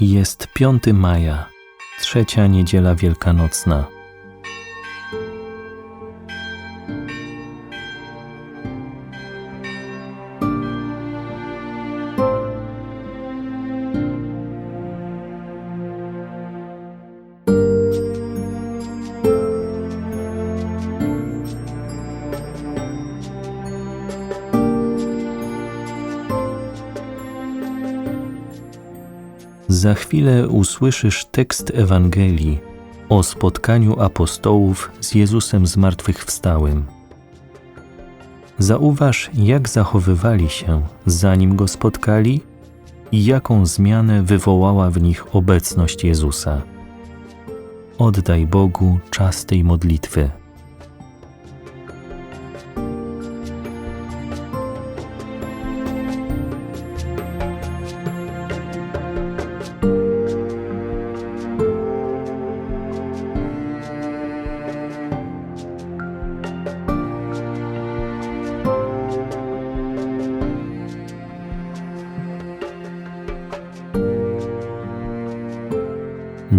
Jest 5 maja, trzecia niedziela wielkanocna. Za chwilę usłyszysz tekst Ewangelii o spotkaniu apostołów z Jezusem zmartwychwstałym. Zauważ, jak zachowywali się, zanim go spotkali i jaką zmianę wywołała w nich obecność Jezusa. Oddaj Bogu czas tej modlitwy.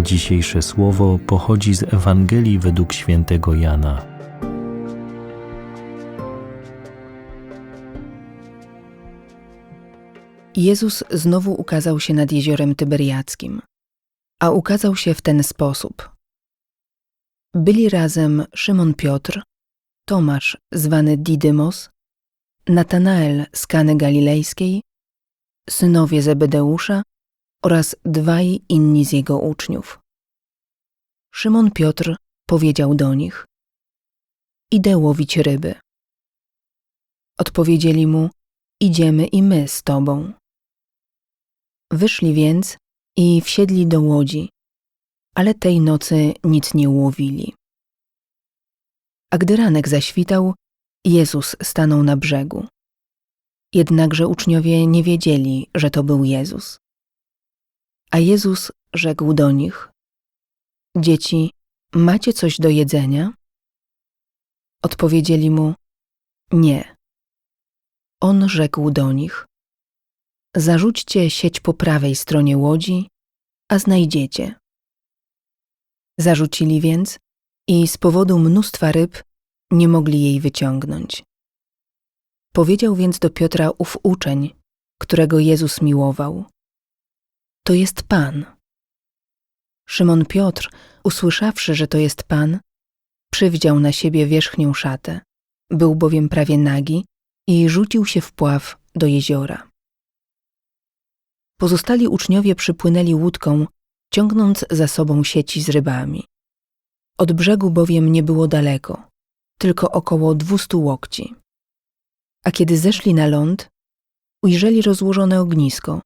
Dzisiejsze słowo pochodzi z Ewangelii według świętego Jana. Jezus znowu ukazał się nad jeziorem Tyberiackim, a ukazał się w ten sposób. Byli razem Szymon Piotr, Tomasz zwany Didymos, Natanael z Kany Galilejskiej, synowie Zebedeusza oraz dwaj inni z jego uczniów. Szymon Piotr powiedział do nich: Idę łowić ryby. Odpowiedzieli mu: Idziemy i my z tobą. Wyszli więc i wsiedli do łodzi, ale tej nocy nic nie ułowili. A gdy ranek zaświtał, Jezus stanął na brzegu. Jednakże uczniowie nie wiedzieli, że to był Jezus. A Jezus rzekł do nich: Dzieci, macie coś do jedzenia? Odpowiedzieli mu: Nie. On rzekł do nich: Zarzućcie sieć po prawej stronie łodzi, a znajdziecie. Zarzucili więc i z powodu mnóstwa ryb nie mogli jej wyciągnąć. Powiedział więc do Piotra ów uczeń, którego Jezus miłował: To jest Pan. Szymon Piotr, usłyszawszy, że to jest Pan, przywdział na siebie wierzchnią szatę, był bowiem prawie nagi i rzucił się w pław do jeziora. Pozostali uczniowie przypłynęli łódką, ciągnąc za sobą sieci z rybami. Od brzegu bowiem nie było daleko, tylko około dwustu łokci. A kiedy zeszli na ląd, ujrzeli rozłożone ognisko,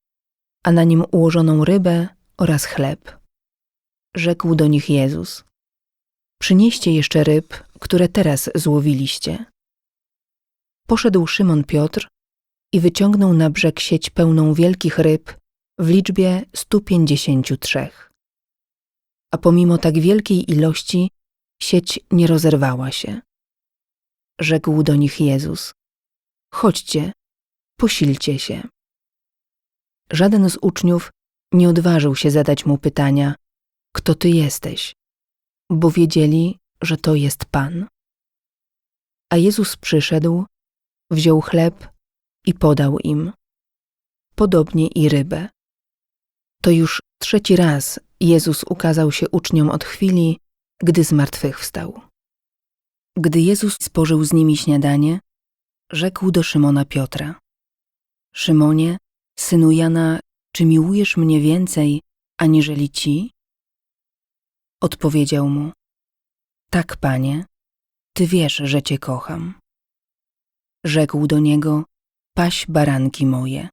a na nim ułożoną rybę oraz chleb. Rzekł do nich Jezus: Przynieście jeszcze ryb, które teraz złowiliście. Poszedł Szymon Piotr i wyciągnął na brzeg sieć pełną wielkich ryb w liczbie 153. A pomimo tak wielkiej ilości sieć nie rozerwała się. Rzekł do nich Jezus: Chodźcie, posilcie się. Żaden z uczniów nie odważył się zadać mu pytania: Kto ty jesteś? Bo wiedzieli, że to jest Pan. A Jezus przyszedł, wziął chleb i podał im. Podobnie i rybę. To już trzeci raz Jezus ukazał się uczniom od chwili, gdy zmartwychwstał. Gdy Jezus spożył z nimi śniadanie, rzekł do Szymona Piotra: Szymonie, synu Jana, czy miłujesz mnie więcej aniżeli ci? Odpowiedział mu: Tak, panie, ty wiesz, że cię kocham. Rzekł do niego: Paś baranki moje.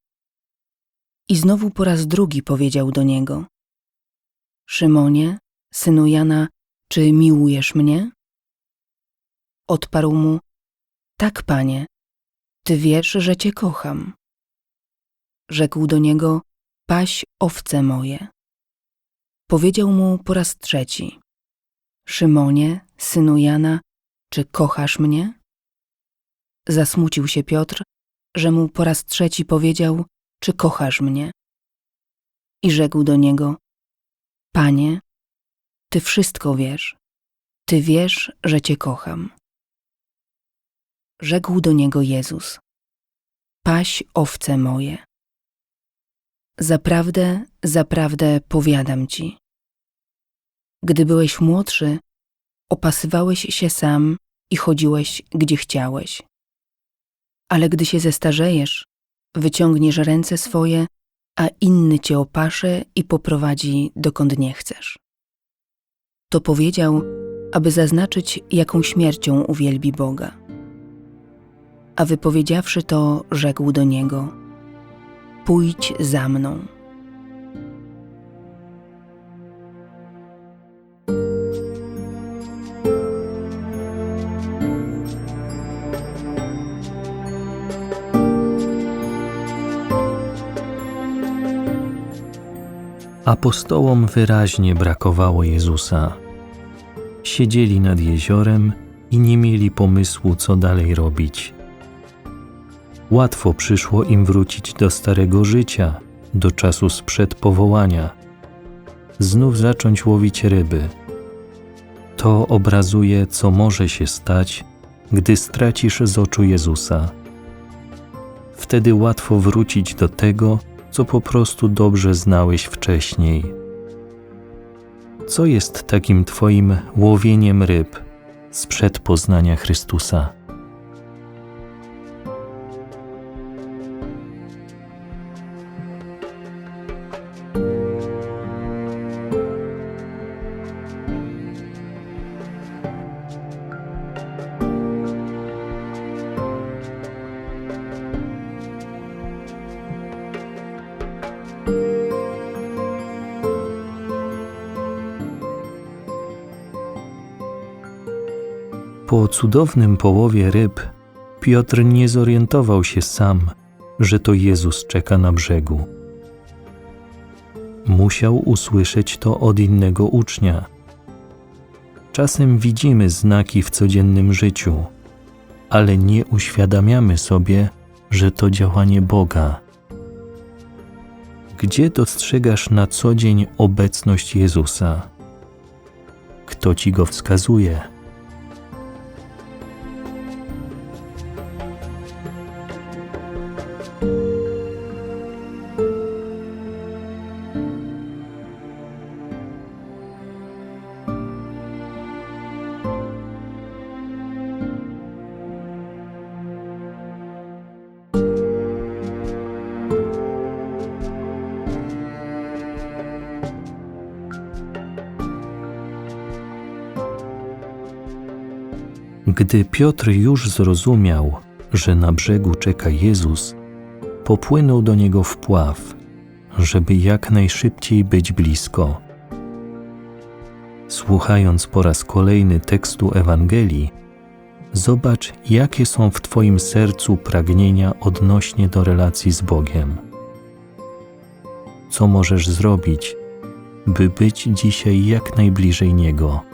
I znowu po raz drugi powiedział do niego: Szymonie, synu Jana, czy miłujesz mnie? Odparł mu: Tak, panie, ty wiesz, że cię kocham. Rzekł do niego: Paś owce moje. Powiedział mu po raz trzeci: Szymonie, synu Jana, czy kochasz mnie? Zasmucił się Piotr, że mu po raz trzeci powiedział: Czy kochasz mnie? i rzekł do niego: Panie, ty wszystko wiesz. Ty wiesz, że cię kocham. Rzekł do niego Jezus: Paś owce moje. Zaprawdę, zaprawdę powiadam ci. Gdy byłeś młodszy, opasywałeś się sam i chodziłeś, gdzie chciałeś. Ale gdy się zestarzejesz, wyciągniesz ręce swoje, a inny cię opasze i poprowadzi dokąd nie chcesz. To powiedział, aby zaznaczyć, jaką śmiercią uwielbi Boga. A wypowiedziawszy to, rzekł do niego: Pójdź za mną. Apostołom wyraźnie brakowało Jezusa. Siedzieli nad jeziorem i nie mieli pomysłu, co dalej robić. Łatwo przyszło im wrócić do starego życia, do czasu sprzed powołania, znów zacząć łowić ryby. To obrazuje, co może się stać, gdy stracisz z oczu Jezusa. Wtedy łatwo wrócić do tego, co po prostu dobrze znałeś wcześniej. Co jest takim Twoim łowieniem ryb sprzed poznania Chrystusa? Po cudownym połowie ryb, Piotr nie zorientował się sam, że to Jezus czeka na brzegu. Musiał usłyszeć to od innego ucznia. Czasem widzimy znaki w codziennym życiu, ale nie uświadamiamy sobie, że to działanie Boga. Gdzie dostrzegasz na co dzień obecność Jezusa? Kto ci go wskazuje? Gdy Piotr już zrozumiał, że na brzegu czeka Jezus, popłynął do niego w pław, żeby jak najszybciej być blisko. Słuchając po raz kolejny tekstu Ewangelii, zobacz, jakie są w Twoim sercu pragnienia odnośnie do relacji z Bogiem. Co możesz zrobić, by być dzisiaj jak najbliżej Niego?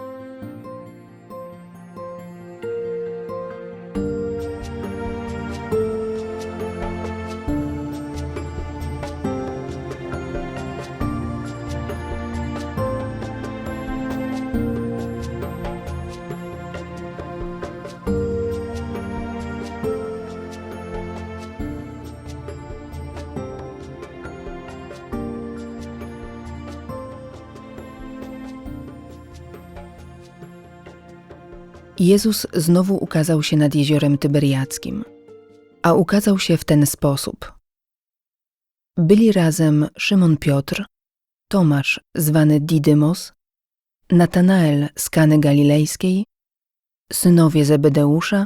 Jezus znowu ukazał się nad jeziorem Tyberiackim, a ukazał się w ten sposób. Byli razem Szymon Piotr, Tomasz zwany Didymos, Natanael z Kany Galilejskiej, synowie Zebedeusza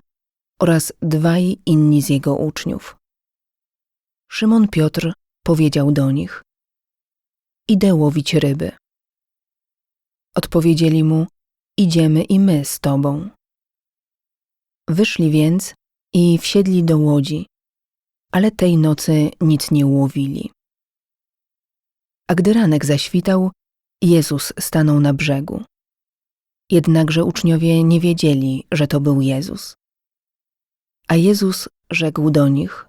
oraz dwaj inni z jego uczniów. Szymon Piotr powiedział do nich: Idę łowić ryby. Odpowiedzieli mu: Idziemy i my z tobą. Wyszli więc i wsiedli do łodzi, ale tej nocy nic nie ułowili. A gdy ranek zaświtał, Jezus stanął na brzegu. Jednakże uczniowie nie wiedzieli, że to był Jezus. A Jezus rzekł do nich: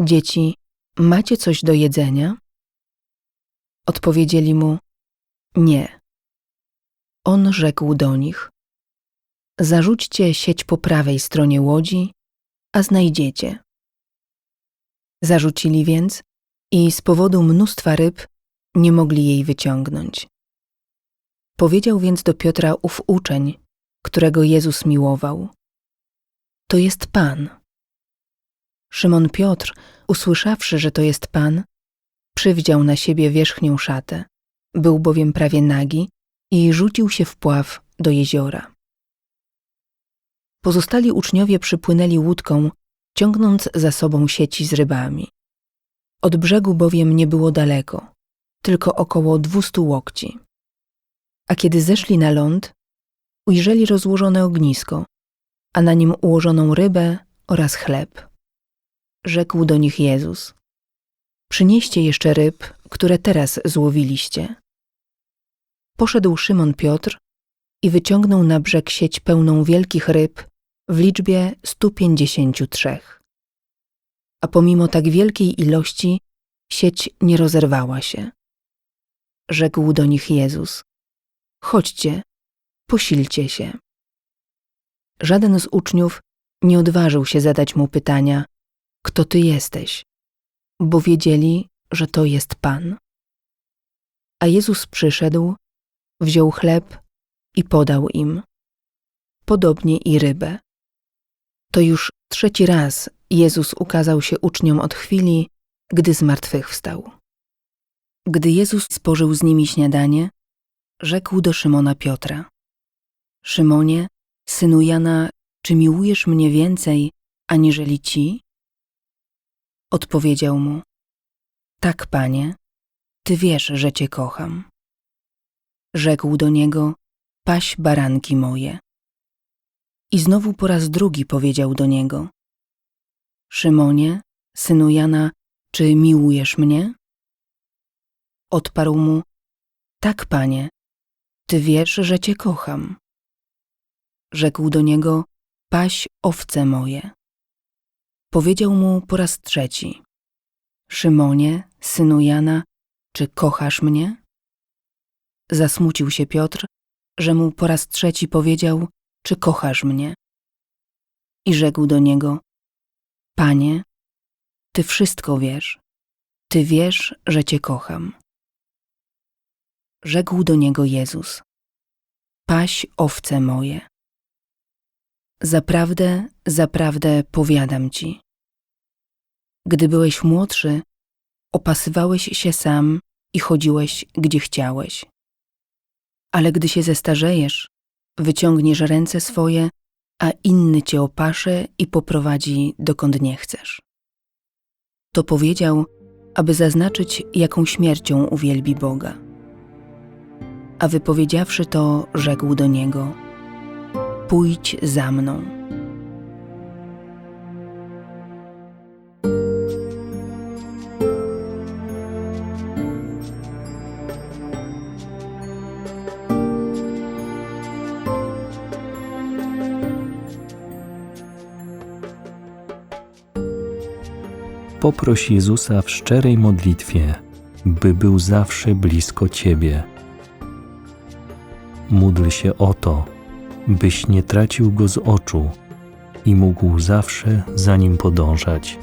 Dzieci, macie coś do jedzenia? Odpowiedzieli mu: Nie. On rzekł do nich: Zarzućcie sieć po prawej stronie łodzi, a znajdziecie. Zarzucili więc i z powodu mnóstwa ryb nie mogli jej wyciągnąć. Powiedział więc do Piotra ów uczeń, którego Jezus miłował: To jest Pan. Szymon Piotr, usłyszawszy, że to jest Pan, przywdział na siebie wierzchnią szatę, był bowiem prawie nagi i rzucił się w pław do jeziora. Pozostali uczniowie przypłynęli łódką, ciągnąc za sobą sieci z rybami. Od brzegu bowiem nie było daleko, tylko około dwustu łokci. A kiedy zeszli na ląd, ujrzeli rozłożone ognisko, a na nim ułożoną rybę oraz chleb. Rzekł do nich Jezus: Przynieście jeszcze ryb, które teraz złowiliście. Poszedł Szymon Piotr i wyciągnął na brzeg sieć pełną wielkich ryb w liczbie 153. A pomimo tak wielkiej ilości sieć nie rozerwała się. Rzekł do nich Jezus: Chodźcie, posilcie się. Żaden z uczniów nie odważył się zadać mu pytania: Kto ty jesteś? Bo wiedzieli, że to jest Pan. A Jezus przyszedł, wziął chleb i podał im. Podobnie i rybę. To już trzeci raz Jezus ukazał się uczniom od chwili, gdy zmartwychwstał. Gdy Jezus spożył z nimi śniadanie, rzekł do Szymona Piotra: Szymonie, synu Jana, czy miłujesz mnie więcej aniżeli ci? Odpowiedział mu: Tak, panie, ty wiesz, że cię kocham. Rzekł do niego: Paś baranki moje. I znowu po raz drugi powiedział do niego: Szymonie, synu Jana, czy miłujesz mnie? Odparł mu: Tak, panie, ty wiesz, że cię kocham. Rzekł do niego: Paś owce moje. Powiedział mu po raz trzeci: Szymonie, synu Jana, czy kochasz mnie? Zasmucił się Piotr, że mu po raz trzeci powiedział: Czy kochasz mnie? I rzekł do niego: Panie, ty wszystko wiesz. Ty wiesz, że cię kocham. Rzekł do niego Jezus: Paś owce moje. Zaprawdę, zaprawdę powiadam ci. Gdy byłeś młodszy, opasywałeś się sam i chodziłeś, gdzie chciałeś. Ale gdy się zestarzejesz, wyciągniesz ręce swoje, a inny cię opasze i poprowadzi dokąd nie chcesz. To powiedział, aby zaznaczyć, jaką śmiercią uwielbi Boga. A wypowiedziawszy to, rzekł do niego: Pójdź za mną. Poproś Jezusa w szczerej modlitwie, by był zawsze blisko Ciebie. Módl się o to, byś nie tracił go z oczu i mógł zawsze za nim podążać.